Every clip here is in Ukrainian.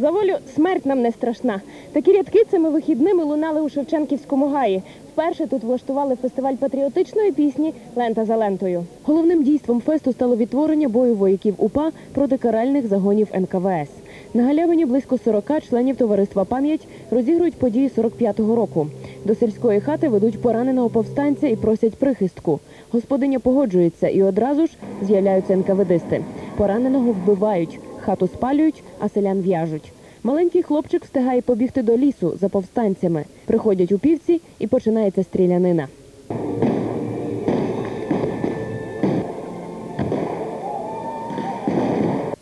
За волю смерть нам не страшна. Такі рядки цими вихідними лунали у Шевченківському гаї. Вперше тут влаштували фестиваль патріотичної пісні Лента за лентою. Головним дійством фесту стало відтворення бою вояків УПА проти каральних загонів НКВС. На галявині близько 40 членів товариства пам'ять розігрують події 45-го року. До сільської хати ведуть пораненого повстанця і просять прихистку. Господиня погоджується і одразу ж з'являються НКВДисти. Пораненого вбивають, хату спалюють, а селян в'яжуть. Маленький хлопчик встигає побігти до лісу за повстанцями. Приходять у півці і починається стрілянина.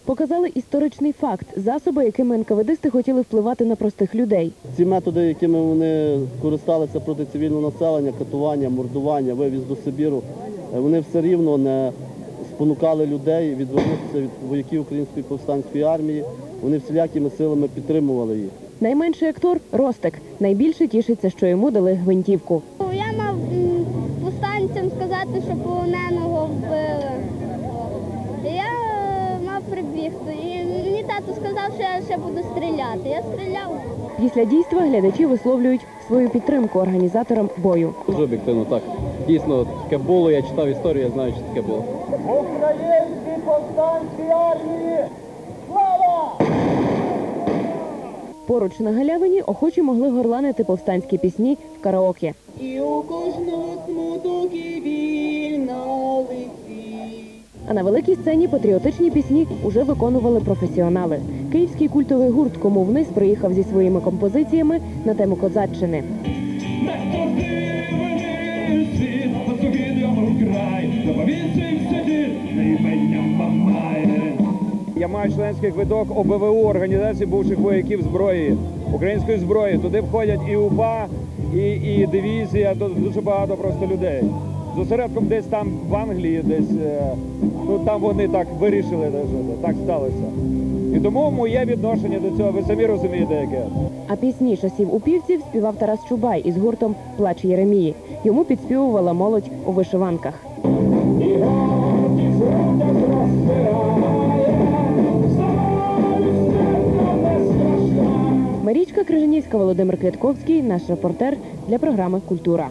Показали історичний факт засоби, якими НКВДисти хотіли впливати на простих людей. Ці методи, якими вони користалися проти цивільного населення, катування, мордування, вивіз до Сибіру, е, вони все рівно не спонукали людей відвернутися від вояків Української повстанської армії. Вони всілякими силами підтримували їх. Найменший актор Ростик. Найбільше тішиться, що йому дали гвинтівку. Я мав м, повстанцям сказати, що полоненого вбили. Я е, мав прибігти. І мені тато сказав, що я ще буду стріляти. Я стріляв. Після дійства глядачі висловлюють свою підтримку організаторам бою. Дуже об'єктивно, так. Дійсно, таке було, я читав історію, я знаю, що таке було. Українській повстанській армії! Слава! Поруч на галявині охочі могли горланити повстанські пісні в караоке. І у кожного смуток і. А на великій сцені патріотичні пісні уже виконували професіонали. Київський культовий гурт Кому вниз приїхав зі своїми композиціями на тему козаччини. Я маю членський квиток ОБВУ організації бувших вояків зброї, української зброї. Туди входять і УПА, і, і дивізія, то дуже багато просто людей. З осередком десь там в Англії, десь е, ну там вони так вирішили, так сталося. І тому моє відношення до цього, ви самі розумієте, яке. А пісні часів упівців співав Тарас Чубай із гуртом Плач Єремії. Йому підспівувала молодь у вишиванках. Марічка Крижанівська, Володимир Квятковський, наш репортер для програми Культура.